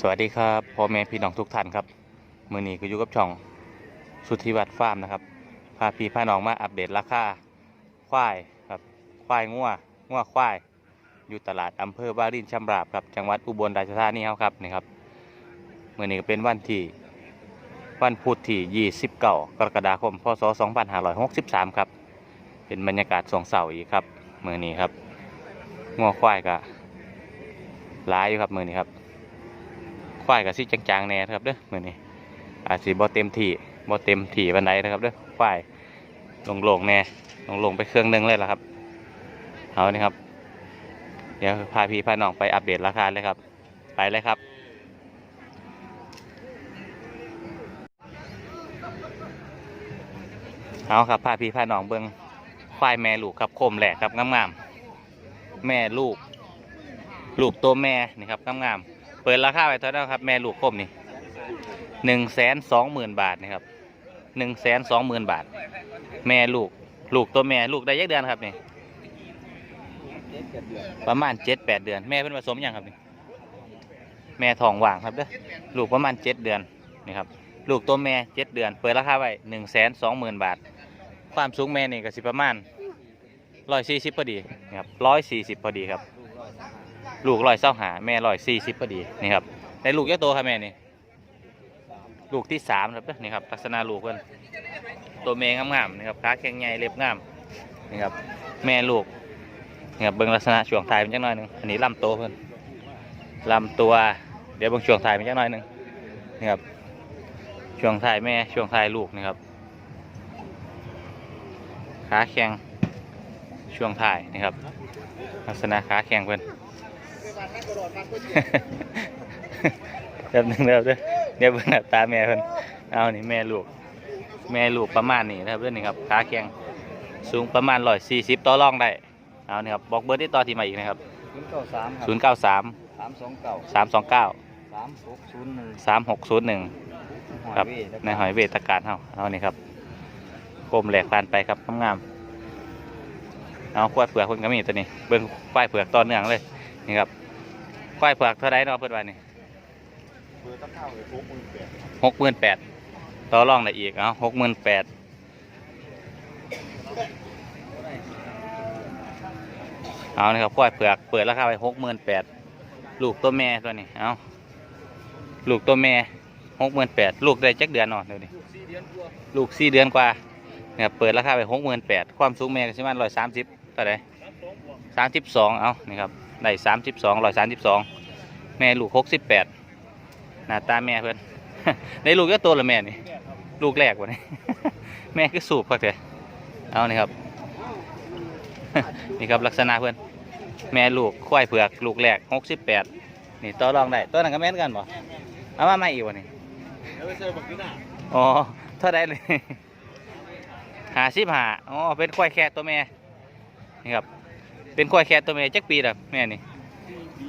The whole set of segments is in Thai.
สวัสดีครับพ่อแม่พี่น้องทุกท่านครับมือนี้ก็อยู่กับช่องสุทธิวัฒน์ฟาร์มนะครับพาพี่พาน้องมาอัปเดตราคาควายครับควายงัวงัวควาย อยู่ตลาดอำเภอวารินชำราบครับจังหวัดอุบลราชธานีครับนี่ครับมือนี้ก็เป็นวันที่วันพุธที่29กรกฎาคมพศ2563ครับเป็นบรรยากาศสองเสาร์อีกครับมือนี้ครับงัวควายก็หลายอยู่ครับมือนี้ครับ ควายกับสิจางๆแน่ครับเด้อมือนี้อาจสิบ่เต็มที่บ่เต็มที่ปานใดนะครับเด้อควายโล่งๆแน่ลงๆไปเครื่องหนึงเลยละครับเอานี่ครับเดี๋ยวพาพี่พาน้องไปอัปเดตราคาเลยครับ ไปเลยครับ เอาครับพาพี่พาน้องเบิ่งควายแม่ลูกครับโคมแหลกครับงามๆแม่ลูก ลูกตัวแม่นี่ครับงามๆ เปิดราคาไว้เท่าไหร่ครับ แม่ลูกคมนี่หนึ่งแสนสองหมื่นบาทนะครับหนึ่งแสนสองหมื่นบาท แม่ลูก ลูกตัวแม่ลูกได้ยักเดือนครับนี่ประมาณเจ็ดแปดเดือน แม่เป็นผสมยังครับนี่แม่ทองว่างครับเด้อลูกประมาณเจ็ดเดือนนี่ครับลูกตัวแม่เจ็ดเดือน เปิดราคาไว้หนึ่งแสนสองหมื่นบาท ความสูงแม่นี่ก็สิประมาณร้อยสี่สิบพอดีนะครับร้อยสี่สิบพอดีครับ ลูกร้อยเศร้าหาแม่ร้อยสี่สิบพอดีนี่ครับในลูกเยอะโตครับแม่นี่ลูกที่สามครับนี่ครับลักษณะลูกเพิ่นตัวแม่งามๆนี่ครับขาแข็งใหญ่เล็บงามนี่ครับแม่ลูกนี่ครับเบิ่งลักษณะช่วงท้ายเป็นจังน้อยหนึงอันนี้ลำโตเพิ่นลำตัว เดี๋ยวเบิ่งช่วงท้ายเป็นจังน้อยหนึงนี่ครับช่วงท้ายแม่ช่วงท้ายลูกนี่ครับขาแข็งช่วงท้ายนี่ครับ ลักษณะขาแข็งเพิ่น แป๊บหนึงเด้อเด้อเดี๋ยวเบิ่งหน้าตาแม่เพิ่นเอานี่แม่ลูก แม่ลูกประมาณนี้นะครับเด้อนี่ครับขาแข็งสูงประมาณ140ต่อรองได้เอานี่ครับบอกเบอร์ที่ต่อที่มาอีกนะครับศูนย์เก้าสามค093รับสามสองเก้า329สามหกศูนย์หนึ่ง3601ครับในหอยเวทการเฮาเอานี่ครับโคมแหลกผ่านไปครับงามๆเอาควายเผือกเพิ่นก็มีตัวนี้เบิ่งควายเผือกต่อเนื่องเลยนี่ครับ ควายเผือกเท่าไรเนาะเพิ่นว่านี่เบอร์ตั้งเท่าเลยหกหมื่นแปดหกหมื่นแปดต่อรองได้อีกเอาหกหมื่นแปดเอานี่ครับควายเผือกเปิดราคาไปหกหมื่นแปดลูกตัวแม่ตัวนี้เอาลูกตัวแม่หกหมื่นแปดลูกได้จักเดือนเนอนเดี๋ยวนี้ลูกสี่เดือนกว่าเนี่ยเปิดราคาไปหกหมื่นแปดความสูงแม่ก็ประมาณร้อยสามสิบเท่าไหร่สามสิบสองเอานี่ครับ ได้สามสิบสองร้อยสามสิบสองแม่ลูกหกสิบแปดหน้าตาแม่เพื่อนได้ลูกก็โตแล้วแม่นี่ลูกแรกวะนี่แม่ก็สูบพักเถอะเอานี่ครับนี่ครับลักษณะเพื่อนแม่ลูกควายเผือกลูกแรกหกสิบแปดนี่ต่อรองได้ตัวนั้นก็แม่นกันบ่เอามาไม่อีกวะนี่แล้วไปเนี่ยอ๋อเท่าไดเลยหาสิบหาอ๋อเป็นควายแค่ตัวแม่นี่ครับ เป็นควายแค่ตัวแม่จักปีละแม่นี่สี่ปี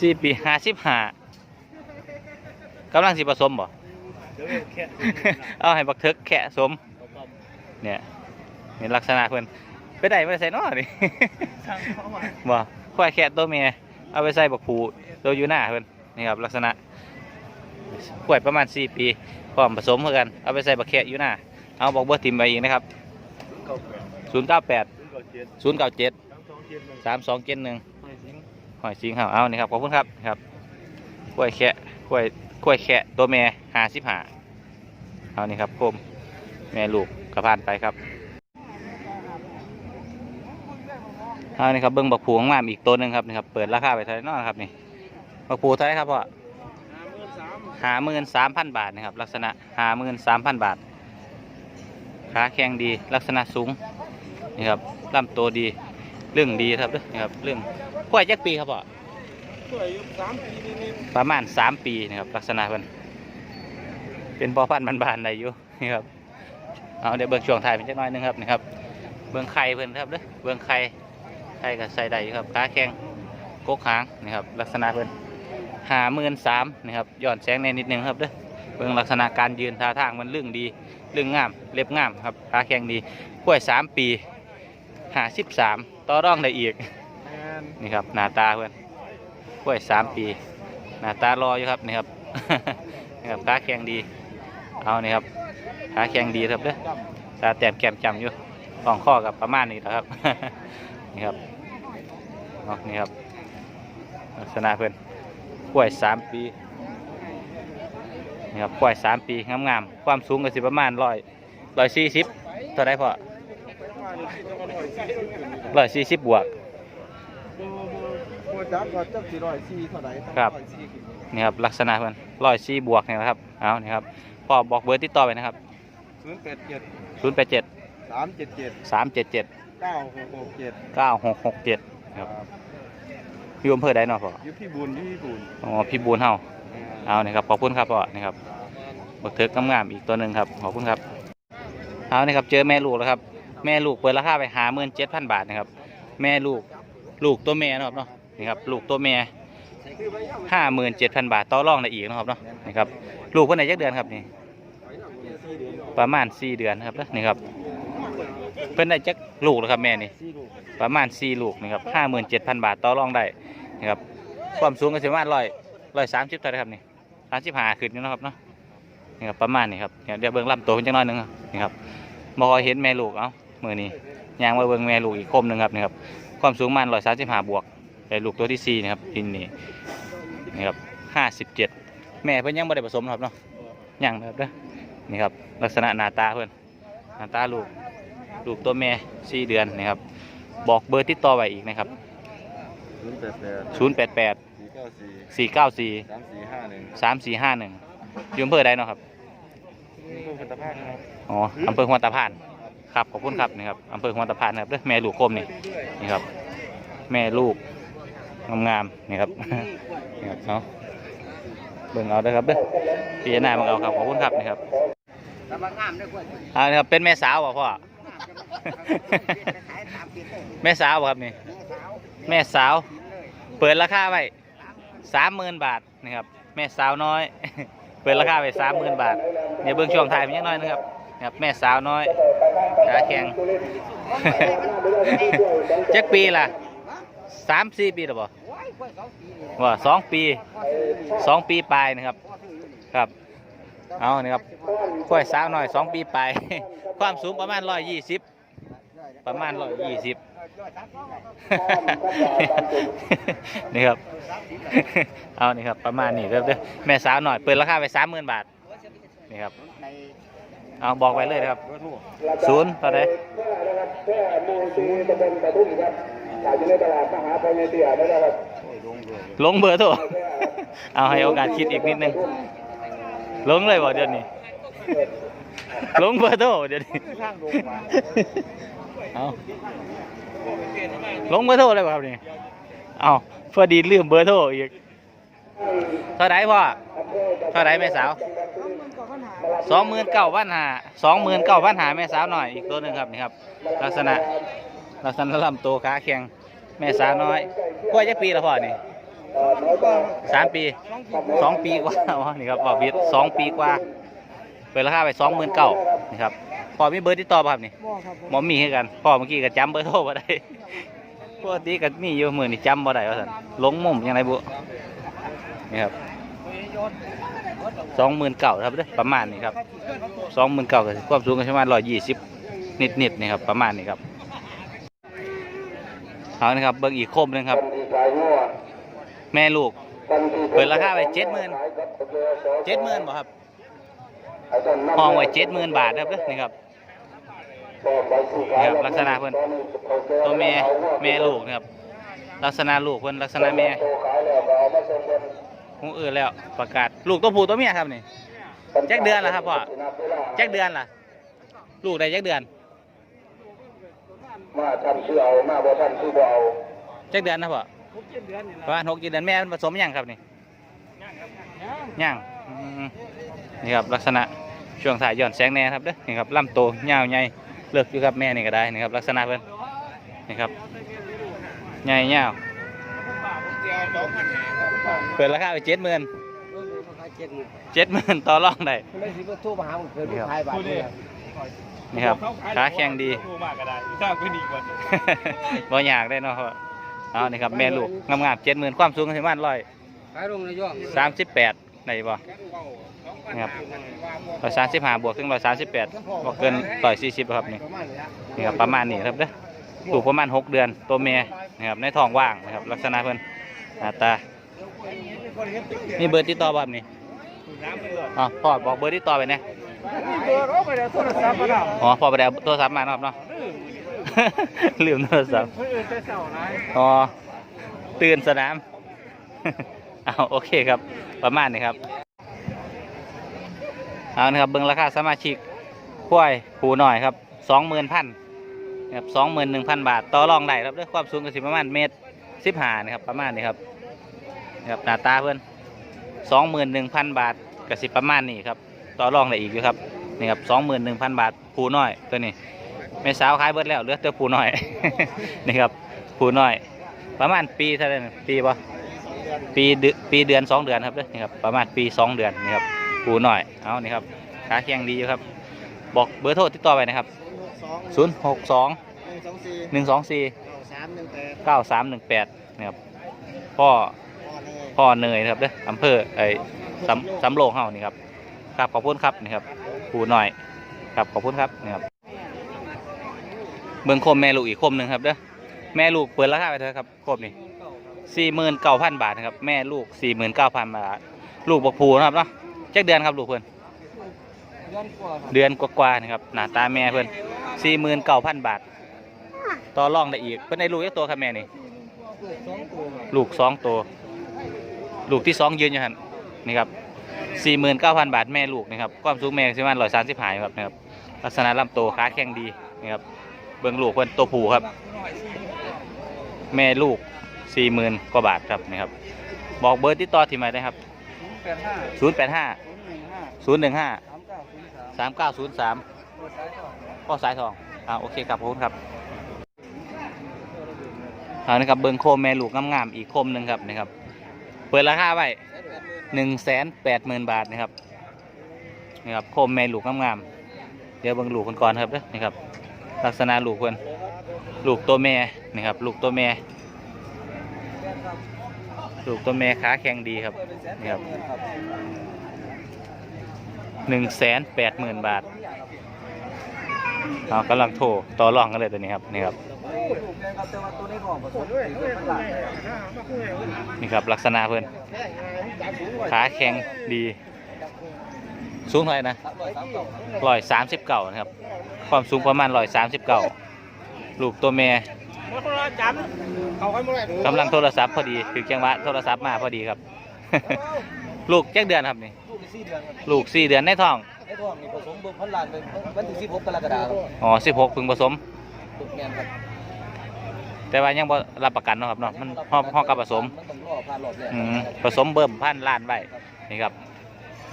สี่ปีหาสิบหากำลังสิผสมบ่เดี๋ยวแค่เอาให้บักเทิกแค่สมต้มเนี่ยนี่ลักษณะเพื่อนไปได้ไม่ได้ใส่นอนี่ช่างเข้ามาบ่ควายแค่ตัวเมียเอาไปใส่บักผูตัวอยู่หน้าเพื่อนนี่ครับลักษณะควายประมาณ 4 ปีพร้อมผสมเพื่อกัน เอาไปใส่บักแค่อยู่หน้า เอาบอกเบอร์ทิมไปอีกนะครับศูนย์ เก้าแปด098ศูนย์เก้าเจ็ด097สามสองเจ็ดหนึ่ง3271ไม่สิงหอยสิงห์เอานี่ครับขอบคุณครับนี่ครับควายแค่ควายควายแค่ตัวเมีย55เอานี่ครับโคมแม่ลูกกระพานไปครับเอานี่ครับเบิ้งบักผูของมามอีกตัวหนึ่งครับนี่ครับเปิดราคาไปเท่าไหร่เนอครับนี่บักผูเท่าไหร่ครับพ่อห้าหมื่นสามหาหมื่นสามพันบาทนะครับลักษณะหาหมื่นสามพันบาทขาแข็งดีลักษณะสูงนี่ครับลำตัวดี เรื่องดีครับด้อนี่ครับเรื่องกล้วยจักปีครับพ่อประมาณสามปีนะครับลักษณะเพิ่นเป็นพ่อพันธุ์บานๆได้อยู่นี่ครับเอาเดี๋ยวเบิ้งช่วงถ่ายเป็นจักน้อยหนึงครับนี่ครับเบิ้องไข่เพิ่นครับเด้อเบิ้องไข่ไข่ก็ใส่ได้อยู่ครับขาแข็งกกหางนี่ครับลักษณะเพิ่นหาหมื่นสามนะครับย้อนแสงในนิดนึงครับเด้อเบิ่งลักษณะการยืนท่าทางมันเรื่องดีเรื่องงามเล็บงามครับขาแข็งดีกล้วยสามปีหาสิบสาม ต่อรองได้อีกๆแมนนี่ครับหน้าตาเพื่อนกล้วยสามปี หน้าตารออยู่ครับนี่ครับนี่ครับขาแข็งดี เอานี่ครับขาแข็งดีครับเด้อตาแต้มแก้มจำอยู่ต้องข้อกับประมาณนี้แหละครับ นี่ครับเอานี่ครับลักษณะเพื่อนกล้วยสามปีนี่ครับกล้วยสามปีงามๆความสูงก็สิประมาณร้อยร้อยสี่สิบเท่าไรพอ ร้อยสี่สิบบวกโบจักก็จักสี่ร้อยสี่เท่าไหร่ครับ นี่ครับลักษณะเพื่อนร้อยสี่บวกนี่นะครับ เอานี่ครับพ่อบอกเบอร์ติดต่อไปนะครับศูนย์แปดเจ็ดศูนย์แปดเจ็ดสามเจ็ดเจ็ดสามเจ็ดเจ็ดเก้าหกหกเจ็ดเก้าหกหกเจ็ดครับอยู่อำเภอใดเนาะพ่อยุพี่บุญยุพี่บุญอ๋อพี่บูนเฮาเอานี่ครับขอบคุณครับพ่อนี่ครับบักเถิกงามๆอีกตัวหนึ่งครับขอบคุณครับ เอานี่ครับเจอแม่ลูกแล้วครับ แม่ลูกเปิดราคาไปหาหมื่นเจ็ดพันบาทนะครับ แม่ลูกลูกตัวแม่นะครับเนาะนี่ครับลูกตัวแม่ห้าหมื่นเจ็ดพันบาทต่อรองได้อีกนะครับเนาะนี่ครับลูกเพิ่นไหนจักเดือนครับนี่ประมาณสี่เดือนนะครับนี่ครับเพิ่นได้จักลูกแล้วครับแม่นี่ประมาณสี่ลูกนะครับห้าหมื่นเจ็ดพันบาทต่อรองได้นะครับความสูงก็สิประมาร้อยร้อยสามสิบเท่าไรครับนี่สามสิบห้าขึ้นนะครับเนาะนี่ครับประมาณนี้ครับเดี๋ยวเบิ่งลำตัวเพิ่นจังน้อยนึงนี่ครับบอเห็นแม่ลูกเอ้า มือนี้ยางมาเบิ่งแม่ลูกอีกคมหนึ่งครับนี่ครับความสูงประมาณร้อยสามสิบห้าบวกได้ลูกตัวที่สี่นะครับดินนี่นี่ครับห้าสิบเจ็ดแม่เพิ่นยังไม่ได้ผสมนะครับเนาะยังนะครับเด้อนี่ครับลักษณะหน้าตาเพิ่นหน้าตาลูกลูกตัวแม่สี่เดือนนะครับบอกเบอร์ติดต่อไว้อีกนะครับศูนย์แปดแปด088สี่เก้าสี่494สามสี่ห้าหนึ่ง3451อยู่อำเภอใดเนาะครับนี่คือพันธภาพนะครับอ๋ออำเภอหัวตะพาน ครับขอบคุณครับนี่ครับอำเภอหัวตะพานนะครับเด้อแม่ลูกคมนี่นี่ครับ แม่ลูกงามๆนี่ครับนี่ครับเนาะเบิ่งเอาเด้อครับเด้อพี่นาเบิ่งเอาครับขอบคุณครับนี่ครับแต่ว่างามด้วยกว่าอ่านี่ครับเป็นแม่สาวบ่พ่อแม่สาวบ่ครับนี่แม่สาว เปิดราคาไว้สามหมื่นบาทนะครับแม่สาวน้อย เปิดราคาไว้สามหมื่นบาทเดี๋ยวเบิ่งช่วงถ่ายมันยังน้อยนะครับ ครับแม่สาวน้อยขาแข็ง เจักปีล่ะสามสี่ปีหรือเปล่าว่าสองปีสองปีปลายนะครับ ครับ เอานี่ครับกล้วยสาวน้อยสองปีปลาย ความสูงประมาณร้อยยี่สิบประมาณร้อยยี่สิบนี่ครับ เอานี่ครับประมาณนี้เด้อเด้อแม่สาวหน่อยเปิดราคาไปสามหมื่นบาท นี่ครับ เอาบอกไปเลยนะครับเบอร์โทรศูนย์เท่าไหรโอ้ยลงเลยลงเบอร์โทรเอาให้โอกาสคิดอีกนิดนึง ลงเลยบ่เดี๋ยวนี้ ลงเบอร์โทรเดี๋ยวนี้ข้างลงมาเอาลงเบอร์โทรเลยบ่ครับนี่เอาพอดีลืมเบอร์โทรอีก เท่าไหรพ่อ เท่าไหรแม่สาว สองหมื่นเก้าพันหาสองหมื่นเก้าพันหาแม่สาวหน่อยอีกตัวหนึ่งครับนี่ครับ ลักษณะลักษณะลำตัวขาแข็งแม่สาวน้อยกล้วยจักปีละพ่อนี่สามปีสองปีกว่าอ๋อนี่ครับบอกบิดสองปีกว่าเปิดราคาไปสองหมื่นเก้านี่ครับพ่อมีเบอร์ติดต่อป่ะครับนี่หม้อครับผมหมอมีให้กันพ่อเมื่อกี้ก็จำเบอร์โทรมาได้ปกติก็มีอยู่มือนี่จำบ่ได้ว่าสันหลงมุมยังไงบุนี่ครับ สองหมื่นเก่าครับเด้อประมาณนี้ครับสองหมื่นเก่าก็สิความสูงก็ประมาณร้อยยี่สิบนิดๆนี่ครับประมาณนี้ครับเอานี่ครับเบิ่งอีกโคมหนึงครับ แม่ลูก เปิดราคาไปเจ็ดหมื่นเจ็ดหมื่นบ่ครับห้องไว้เจ็ดหมื่นบาทครับเด้อนี่ครับนี่ครับลักษณะเพิ่นตัวแม่แม่ลูกนะครับลักษณะลูกเพิ่นลักษณะแม่ หูอื่นแล้วประกาศลูกตัวผู้ตัวเมียครับนี่จักเดือนแล้วครับพ่อจักเดือนล่ะ ลูกได้จักเดือนมาท่านชื่อเอามาบ่ท่านชื่อบ่เอาจักเดือนนะพ่อหกเจ็ดเดือนนี่ประมาณหกเจ็ดเดือนแม่มันผสมยังครับนี่ย่างอืมนี่ครับลักษณะช่วงถ่ายย้อนแสงแน่ครับเด้อนี่ครับลำโตยาวใหญ่เลือกอยู่ครับแม่นี่ก็ได้นี่ครับลักษณะเพิ่นนี่ครับใหญ่ยาว เปิดราคาไปเจ็ดหมื่นเออเขาขายเจ็ดหมื่นเจ็ดหมื่นต่อรองได้ไม่สิบทั่วมาหาผมเกิดลูกขายบาทเลยนี่ครับขาแข็งดีมากก็ได้ถ้าไม่ดีกว่าบ่อยากได้เนาะครับเอานี่ครับแม่ลูกงามๆเจ็ดหมื่นความสูงก็ประมาณร้อยขายลงในย่องสามสิบแปดได้บ่นะครับร้อยสามสิบห้าบวกถึงร้อยสามสิบแปดบ่เกินร้อยสี่สิบครับนี่ประมาณนี้ละนี่ครับประมาณนี้ครับเด้อปลูกประมาณหกเดือนตัวเมียนะครับในท้องว่างนะครับลักษณะเพิ่น หน้าตา มีเบอร์ติดต่อบ่ครับนี่อ๋อพ่อบอกเบอร์ติดต่อไปนะเบอร์เราไปเดี๋ยวโทรศัพท์มาแล้วอ๋อพ่อไปเอาโทรศัพท์มาเนาะครับเนาะลืมโทรศัพท์เพื่อนจะเศร้าไรอ๋อตื่นสนามเอาโอเคครับ ประมาณนี้ครับ เอานะครับเบิ่งราคาสมาชิกกล้วยผูหน่อยครับสองหมื่นพันนะครับสองหมื่นหนึ่งพันบาท ต่อรองได้ครับด้วยความสูงก็สิประมาณเมตรสิบห้านะครับ ประมาณนี้ครับ นะครับหน้าตาเพื่อนสองหมื่นหนึ่งพันบาทกสิประมาณนี้ครับต่อรองได้อีกอยู่ครับนี่ครับสองหมื่นหนึ่งพันบาทผูน้อยตัวนี้แม่สาวขายเบิดแล้วเหลือแต่ผูน้อย นี่ครับผูน้อย ประมาณปีเท่าไหร่นปีปะปีเดือนปีเดือนสองเดือนครับนี่ครับประมาณปีสองเดือนนี่ครับผูน้อยเอานี่ครับขาแข็งดีอยู่ครับบอกเบอร์โทรติดต่อไปนะครับศูนย์หกสองหนึ่งสองสี่เก้าสามหนึ่งแปดนะครับพ่อ พ่อเนยนะครับเด้ออำเภอไอ้สำสำโรงเฮานี่ครับครับขอบคุณครับนี่ครับผูน้อยครับขอบคุณครับนี่ครับเบิ่งคมแม่ลูกอีกโคมหนึ่งครับเด้อแม่ลูกเปิดราคาไปเถอะครับโคมนี่สี่หมื่นเก้าพันบาทนะครับแม่ลูกสี่หมื่นเก้าพันบาทลูกบกผูนะครับเนาะเจ็ดเดือนครับลูกเพื่อนเดือนกว่าครับเดือนกว่าๆนะครับหน้าตาแม่เพื่อนสี่หมื่นเก้าพันบาท ต่อรองได้อีกเพื่อนในลูกยักตัวครับแม่นี่ลูกสองตัว ลูกที่สองยืนอยู่หันนี่ครับสี่หมื่นเก้าพันบาทแม่ลูกนะครับความสูงแม่สิมันร้อยสามสิบหายครับนะครับลักษณะลำตัวขาแข็งดีนะครับเบื้องลูกเพื่อนตัวผูครับ แม่ลูกสี่หมื่นกว่าบาทครับนะครับบอกเบอร์ติดต่อที่หมายได้ครับศูนย์แปดห้าศูนย์หนึ่งห้าสามเก้าศูนย์สามก้าศูนย์สายสอสายทองอ่าโอเคครับขอบคุณครับเอานะครับเบิ้งโคมแม่ลูกงามๆอีกโคมหนึ่งครับนะครับ เปิดราคาไว้หนึ่งแสนแปดหมื่นบาทนะครับนี่ครับโคมแม่ลูกงามๆเดี๋ยวเบิ้งลูกคนก่อนครับเด้อนี่ครับ ลักษณะลูกเพิ่นลูกตัวแม่นี่ครับ ลูกตัวแม่ ลูกตัวแม่ขาแข็งดีครับนี่ครับหนึ่งแสนแปดหมื่นบาทเอากำลังโทรต่อรองกันเลยตัวนี้ครับนี่ครับ นี้ของผสมสี่ตัวมันหลายนี่ครับลักษณะเพื่อนขาแข็งดีสูงเท่าไหร่นะร้อยสามเก้าร้อยสามสิบเก่านะครับ ความสูงประมาณร้อยสามสิบเก่าลูกตัวแม่เขาให้มาไหนกำลังโทรศัพท์พอดีคือจังหวะโทรศัพท์มาพอดีครับ ลูกแจ้เดือนครับนี่ลูกที่สี่เดือนครับลูกสี่เดือนในท้องไอ้ท้องนี่ผสมเบิ่งพันล้านไปวันที่สิบหกกรกฎาคมอ๋อสิบหกพึงผสมลูกแมนครับ แต่ว่ายังบ่รับประกันเนาะครับเนาะมันห้องห้องกับผสมมันต้องรอผ่านรอบแรกอืมผสมเบิ่มพันล้านไว้นี่ครับ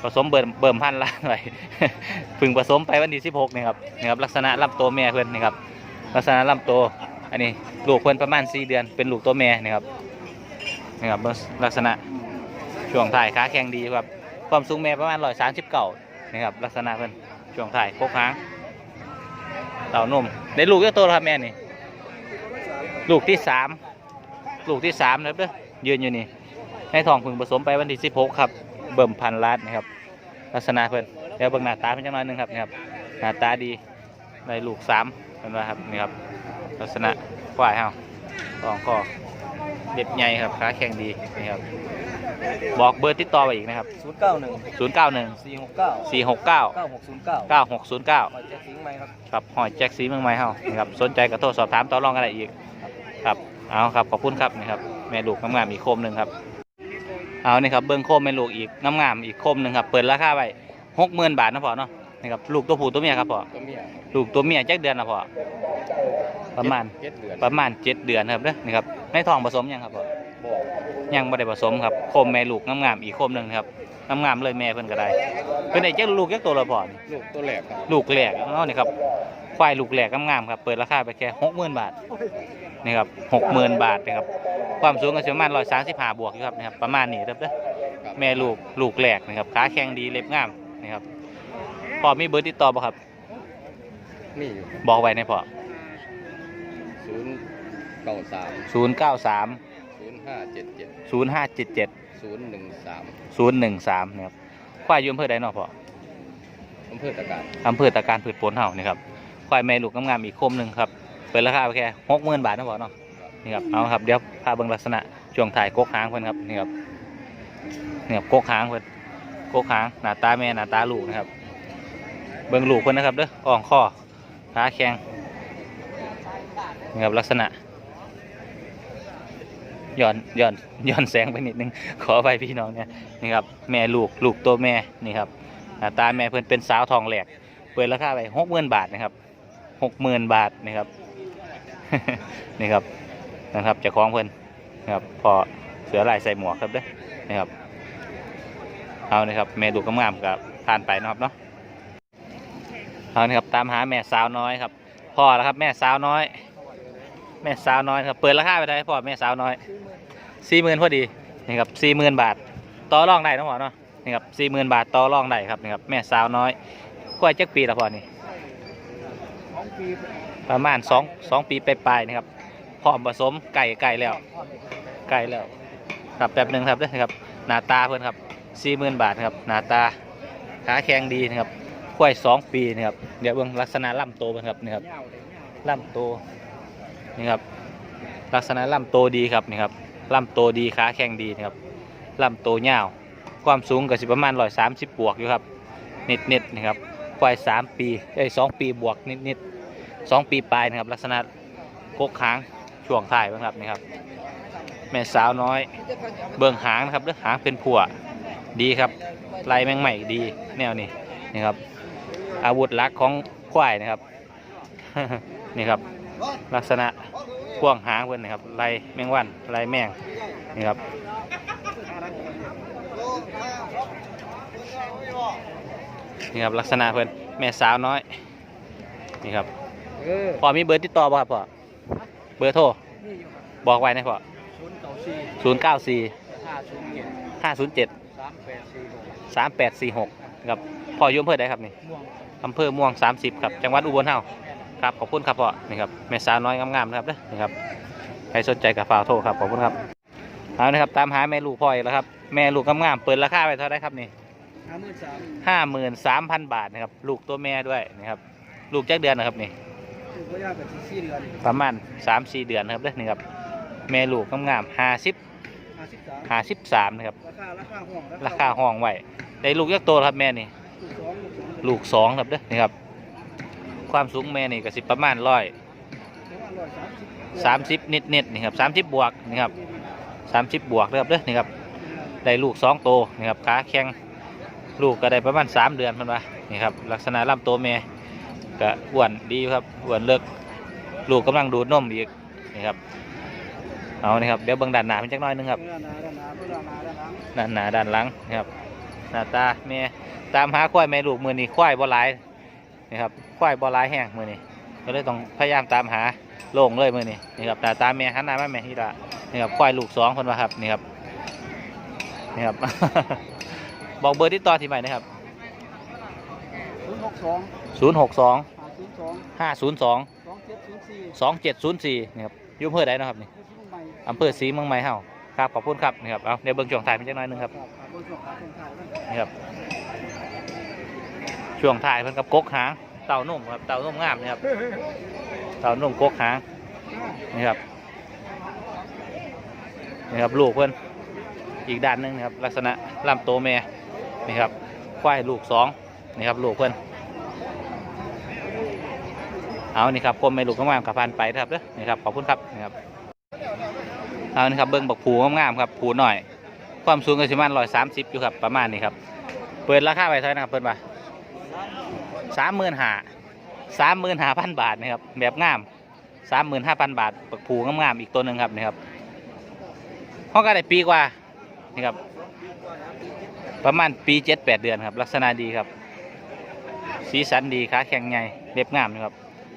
ผสมเบิ่มเบิ่มพันล้านไว้ เพึ่งผสมไปวันที่สิบหกนี่ครับนี่ครับลักษณะลำตัวแม่เพื่อนนี่ครับลักษณะลำตัวอันนี้ลูกเพื่อนประมาณสี่เดือน เป็นลูกตัวแม่นี่ครับนี่ครับลักษณะช่วงถ่ายขาแข็งดีครับ ความสูงแม่ประมาณร้อยสามสิบเก้านี่ครับลักษณะเพื่อนช่วงถ่ายโคกหางเต่านมได้ลูกเยอะตัวแล้วครับแม่นี่ ลูกที่สามลูกที่สามนะครับเด้อยืนอยู่นี่ให้ทองพึงผสมไปวันที่16ครับ เบิ่มพันล้านนะครับ ลักษณะเพิ่นเดี๋ยวเบิ่งหน้าตาเพิ่นจังน้อยหนึงครับนี่ครับหน้าตาดีในลูกสามเห็นไหมครับนี่ครับ ลักษณะควายเฮาทองก็เด็บใหญ่ครับขาแข็งดีนี่ครับบอกเบอร์ติดต่อไปอีกนะครับศูนย์เก้าหนึ่ง091สี่หกเก้า469เก้าหกศูนย์เก้า9609หอยแจ็คสิงห์ไหมครับครับหอยแจ็คสีเมืองไม้เฮานี่ครับสนใจก็โทรสอบถามต่อรองกันได้อีก ครับเอาครับขอบคุณครับนี่ครับแม่ลูกงามๆอีกโคมหนึ่งครับเอานี่ครับเบิ้งโคมแม่ลูกอีกงามๆอีกโคมหนึ่งครับเปิดราคาไว้หกหมื่นบาทนะพ่อเนาะนี่ครับลูกตัวผู้ตัวเมียครับพ่อตัวเมียลูกตัวเมียจักเดือนนะพ่อประมาณเจ็ดเดือนประมาณเจ็ดเดือนครับเด้อนี่ครับในท้องผสมยังครับพ่อบอกยังไม่ได้ผสมครับโคมแม่ลูกงามๆอีกโคมหนึ่งครับ งามๆเลยแม่เพิ่นก็ได้เพิ่นได้จักลูกจักตัวละพ่อนี่ลูกตัวแรกครับลูกแหลกเอานี่ครับควายลูกแหลกงามๆครับเปิดราคาไปแค่หกหมื่นบาทนี่ครับหกหมื่นบาทนะครับความสูงก็ประมาณร้อยสามสิบห้าบวกอยู่ครับนะครับประมาณนี้ครับเด้อแม่ลูกลูกแหลกนะครับขาแข็งดีเล็บงามนะครับพอมีเบอร์ติดต่อบ่ครับนี่อยู่บอกไว้ในพอศูนย์เก้าสามศูนย์เก้าสามศูนย์ห้าเจ็ดเจ็ดศูนย์ห้าเจ็ดเจ็ด ศูนย์หนึ่งสามศูนย์หนึ่งสามนะครับควายอยืมเพื่อใดเนาะพ่ออำเภอตะการอำเภอตะการผืดผลเฮานี่ครับควายแม่ลูกงามๆอีกคมหนึ่งครับเปิดราคาไปแค่หกหมื่นบาทนะพ่อเนาะนี่ครับเอาครับเดี๋ยวพาเบิ่งลักษณะช่วงถ่ายกกหางเพิ่นครับนี่ครับนี่ครับกกหางเพิ่นกกหางหน้าตาแม่หน้าตาลูกนะครับ เบิ่งลูกเพิ่นนะครับเด้ออ่องข้อขาแข็งนี่ครับลักษณะ ย้อนย้อนย้อนแสงไปนิดนึง ขอไปพี่น้องเนี่ยนี่ครับแม่ลูกลูกตัวแม่นี่ครับตาแม่เพิ่นเป็นสาวทองแหลกเปิดราคาไปหกหมื่นบาทนะครับหกหมื่นบาทนะครับนี่ครับนะครับจะคล้องเพิ่นนะครับพอเสือลายใส่หมวกครับเด้อนะครับเอานะครับแม่ลูกงามๆกับผ่านไปนะครับเนาะเอานี่ครับตามหาแม่สาวน้อยครับพ่อแล้วครับแม่สาวน้อย แม่สาวน้อยครับเปิดราคาไปเท่าไหร่พ่อแม่สาวน้อยสี่หมื่นพอดีนี่ครับสี่หมื่นบาทต่อรองได้นะพ่อเนาะนี่ครับสี่หมื่นบาทต่อรองได้ครับนี่ครับแม่สาวน้อยกล้วยจักปีละพ่อนี่ประมาณสองสองปีปลายๆนะครับพร้อมผสมไก่ไก่แล้วไก่แล้วครับแป๊บหนึ่งครับเด้ครับหน้าตาเพื่อนครับสี่หมื่นบาทครับหน้าตาขาแข็งดีนะครับควายสองปีนะครับเดี๋ยวเบิ่งลักษณะลำโตวมันครับนี่ครับลำโต นี่ครับลักษณะลำโตดีครับนี่ครับลำโตดีขาแข็งดีนะครับลำโตวยาวความสูงก็สิประมาณร้อยสามสิบบวกอยู่ครับนิดนิดๆนะครับควายสามปีเอ้ยสองปีบวกนิดนิดๆสองปีปลายนะครับ ลักษณะกกหางช่วงท้ายเบิ่งครับนี่ครับ แม่สาวน้อย เบิ่งหางนะครับเรื่องหางเป็นผัวดีครับลายแมงใหม่ดีแนวนี้นี่ครับ อาวุธลักของควายนะครับ นี่ครับ ลักษณะพ่วงหางเพื่อนนะครับลายแมงวันลายแมงนี่ครับนี่ครับลักษณะเพื่อนแม่สาวน้อยนี่ครับเออพอมีเบอร์ติดต่อป่ะครับพ่อเบอร์โทรบอกไว้นะพ่อศูนย์เก้าสี่ศูนย์เก้าสี่ห้าศูนย์เจ็ดห้าศูนย์เจ็ดสามแปดสี่หกสามแปดสี่หกครับพ่ออยุ่อำเภอใดครับนี่ม่วงอำเภอม่วง30ครับจังหวัดอุบลเฮา ครับขอบคุณครับพ่อนี่ครับแม่สาวน้อยงามๆนะครับเด้อนี่ครับใครสนใจกับฝากโทรครับขอบคุณครับเอานะครับตามหาแม่ลูกพ่ออีกแล้วครับแม่ลูกงามๆเปิดราคาไปเท่าไรครับนี่ห้าหมื่นสามห้าหมื่นสามพันบาทนะครับลูกตัวแม่ด้วยนะครับลูกจักเดือนนะครับนี่ประมาณสามสี่เดือนครับเด้อนี่ครับแม่ลูกงามๆห้าสิบห้าสิบสามนะครับราคาห้องไว้ได้ลูกยักษ์โตแล้วครับแม่นี่ลูกสองครับเด้อนี่ครับ ความสูงแม่นี่ก็สิประมาณร้อยประมาณร้อยสามสิบนิดๆนี่ครับสามสิบบวกนี่ครับสามสิบบวกเด้อครับเด้อนี่ครับได้ลูกสองโตนี่ครับขาแข็งลูกก็ได้ประมาณสามเดือนเพันวะนี่ครับลักษณะลำโตวแม่ก็อ้วนดีครับอ้วนเลิกลูกกำลังดูดนมอีกนี่ครับเอานี่ครับเดี๋ยวเบิ่งด้านหน้าเป็นจักน้อยหนึงครับด้านหนาด้านหลังด้านหน้าด้านหลังนะครับหน้าตาแม่ตามหาควายแม่ลูกมือนี่ควายบ่หลาย นี่ครับควายบ่หลายแห้งมือนี่ก็เลยต้องพยายามตามหาโล่งเลยมือนี่นี่ครับหน้าตาแม่หันหน้ามาแม่ที่ละนี่ครับควายลูกสองคนว่าครับนี่ครับนี่ครับ บอกเบอร์ที่ต่อที่ใหม่นะครับศูนย์หกสองศูนย์หกสองห้าศูนย์สองห้าศูนย์สองสองเจ็ดศูนย์สี่สองเจ็ดศูนย์สี่นี่ครับอยุ่อำเภอใดเนาะครับนี่ที่ชื่อใหม่อำเภอศรีเมืองใหม่เฮาครับขอบคุณครับนี่ครับเอาเดี๋ยวเบิ่งช่วงถ่ายเป็นจักหน้อยหนึงครับครับบนช่วงขาตรงท้ายนั่นนี่ครับ ช่วงถ่ายเพิ่นกับกกหางเต่านุ่มครับเต่านุ่มงามนี่ครับเต่านุ่มกกหางนี่ครับนี่ครับลูกเพิ่นอีกด้านหนึงนะครับลักษณะลำโตแม่นี่ครับควายลูกสองนี่ครับลูกเพิ่นเอานี่ครับกลมไม่ลูกงามๆกับพันไปนะครับเด้อนี่ครับขอบคุณครับนี่ครับเอานี่ครับเบิ้งบักผูงามๆครับผูหน่อย ความสูงก็ประมาณร้อยสามสิบอยู่ครับประมาณนี้ครับเปิดราคาไปเท่าไหร่นะครับเปิดมา สามหมื่นห้าสามหมื่นห้าพันบาทนะครับแบบงามสามหมื่นห้าพันบาทปักผูงามๆอีกตัวหนึ่งครับนี่ครับห้องก็ได้ปีกว่านี่ครับประมาณปีเจ็ดแปดเดือนครับ ลักษณะดีครับ สีสันดีขาแข็งใหญ่เล็บงามนะครับ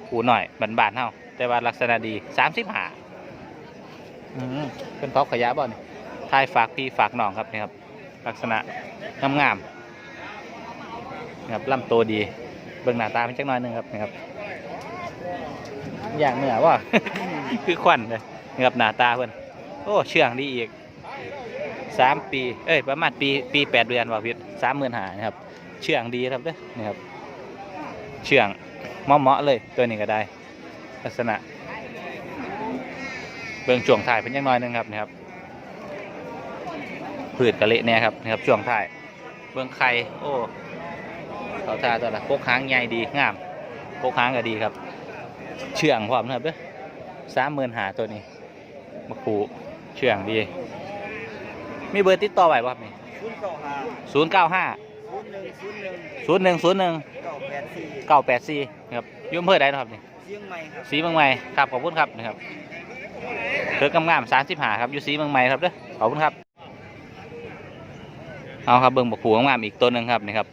ผูหน่อยบานเท่าแต่ว่าลักษณะดีสามสิบห้าอืมเป็นเพาขยะบ่เนี่ยทายฝากพี่ฝากน้องครับนี่ครับ ลักษณะงามงามๆนะครับลำโตวดี เบิ่งหน้าตาเป็นจักหน้อยหนึงครับนี่ครับอย่างเหนือว่า คือควันเลยนี่ครับหน้าตาเพิ่นโอ้เชื่องดีอีกสามปี เอ้ยประมาณปีปีแปดเดือนว่าพิษสามหมื่นหานะครับ เชื่องดีครับเด้อนี่ครับ เชื่องเหมาะๆเลยตัวนี้ก็ได้ ลักษณะ เบื้องช่วงถ่ายเป็นยังน้อยหนึงครับนี่ครับพืชกะเละเนี่ยครับนี่ครับช่วงถ่าย เบื้องไข่โอ้ เขาท่าตัวละโคกหางใหญ่ดีงามโคกหางก็ดีครับ เชื่องพร้อมนะครับเด้อสามหมื่นหาตัวนี้มาคูเชื่องดี มีเบอร์ติดต่อไว้บ่ครับนี่ศูนย์เก้าห้าศูนย์เก้าห้าศูนย์หนึ่งศูนย์หนึ่งศูนย์หนึ่งศูนย์หนึ่งเก้าแปดสี่เก้าแปดสี่ครับอยุ่อำเภอใดเนาะครับนี่เชียงใหม่ครับสีเมืองใหม่ครับขอบคุณครับนะครับเถือกำงามสามสิบหาครับอยู่สีเมืองใหม่ครับเด้อขอบคุณครับเอาครับเบิ่งบักผูงามๆอีกตัวหนึ่งครับนี่ครับ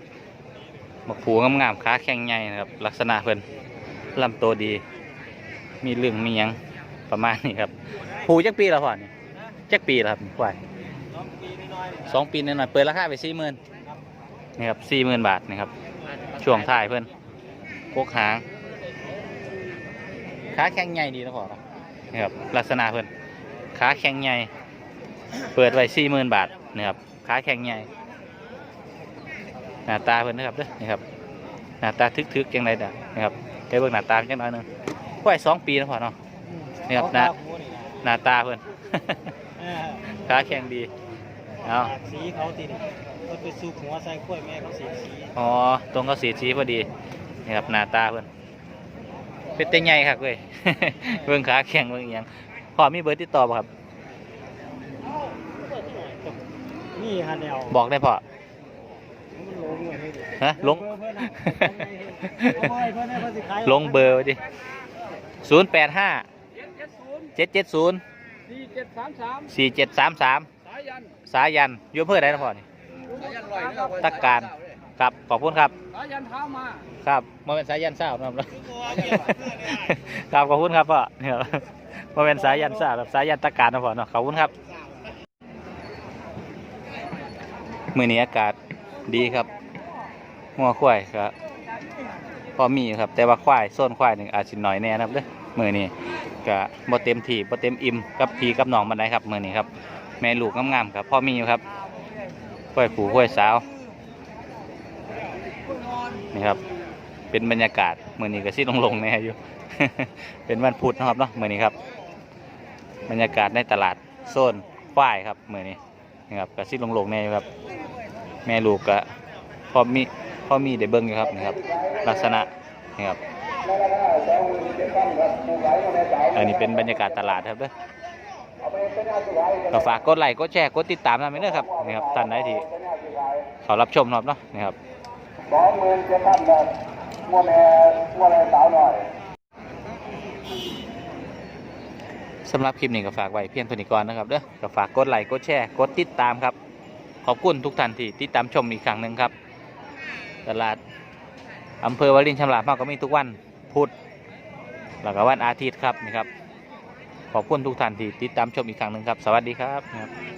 บักผูงามๆขาแข็งใหญ่นะครับ ลักษณะเพิ่นลำตัวดี มีเรื่องมีหยังประมาณนี้ครับ ผูจักปีแล้วพ่อนี่จักปีแล้วครับควายน้องปีน้อยสองปีหน่อยเปิดราคาไปสี่หมื่นนี่ครับสี่หมื่นบาทนี่ครับ ช่วงท้ายเพื่อนโคกหางขาแข็งใหญ่ดีนะพ่อเนาะนี่ครับลักษณะเพื่อนขาแข็งใหญ่เปิดไว้สี่หมื่นบาทนี่ครับขาแข็งใหญ่ หน้าตาเพื่อนนะครับเด้อนี่ครับหน้าตาทึกๆยังไงด่ะนี่ครับไปเบิ่งหน้าตาจังหน่อยหนึงควายสองปีนะพ่อเนาะ นี่ครับหน้าหน้าตาเพื่อนขาแข็งดีเอาสีเขาติดเขาไปสูบหัวใส่กล้วยแม่เขาเสียสีอ๋อตรงเขาสีสีพอดีนี่ครับหน้าตาเพื่อนเป็นเต่ใหญ่ครับเว้ย เบิ่งขาแข็งเบิ่งอหยังพ่อมีเบอร์ติดต่อบ่ครับ นี่ฮะแนวบอกได้พ่อมันลงเลยดิ ฮะลงเบอร์เพื่อนนะโอ้ยเพื่อนให้เพื่อนสิขายลงเบอร์ไว้ดิศูนย์แปดห้าเจ็ดเจ็ดศูนย์สี่เจ็ดสามสามสี่เจ็ดสามสามสายันสายันอยุ่อำเพื่อใดนะพ่อนี่ตักการครับขอบคุณครับสายันเท้ามาครับมาเป็นสายยันเศร้านะครับครับขอบคุณครับพ่อเนี่ยครับมาเป็นสายยันเศร้าครับสายยันตะการนะพ่อเนาะขอบคุณครับ มื้อนี้อากาศ ดีครับงัวควายครับพอมีครับ แต่ว่าควายโซนควายหนึ่งอาจสิน้อยแน่นะครับเด้อมือนี้ก็บ่เต็มที่บ่เต็มอิ่มกับพีกับน้องบันไดครับมือนี้ครับ แม่ลูกงามๆครับพอมีอยู่ครับควายผูควายสาวนี่ครับ เป็นบรรยากาศมือนี้ก็สิลงลงๆแน่อยู่ เป็นวันพุธนะครับเนาะมือนี้ครับ บรรยากาศในตลาดโซนฝ้ายครับมือนี้นะครับก็สิลงลงๆแน่อยู่ครับ แม่ลูกก็พอมีพ่อมีได้เบิ้งอยู่ครับนะครับ ลักษณะนี่ครับอันนี้เป็นบรรยากาศตลาดครับเด้อก็ฝากกดไลค์กดแชร์กดติดตามนะไม่เด้อครับนี่ครับท่านใดที่ขารับชมนะครับเนาะนี่ครับสองหมื่นเจ็ดพันครับมัวแม่มัวแม่สาวหน่อยสำหรับคลิปนี้ก็ฝากไว้เพียงเท่านี้ก่อนนะครับเด้อก็ฝากกดไลค์กดแชร์กดติดตามครับ ขอบคุณทุกท่านที่ติดตามชมอีกครั้งหนึ่งครับ ตลาดอำเภอวารินชำราบมากก็มีทุกวันพุธแล้วก็วันอาทิตย์ครับนี่ครับขอบคุณทุกท่านที่ติดตามชมอีกครั้งหนึ่งครับ สวัสดีครับ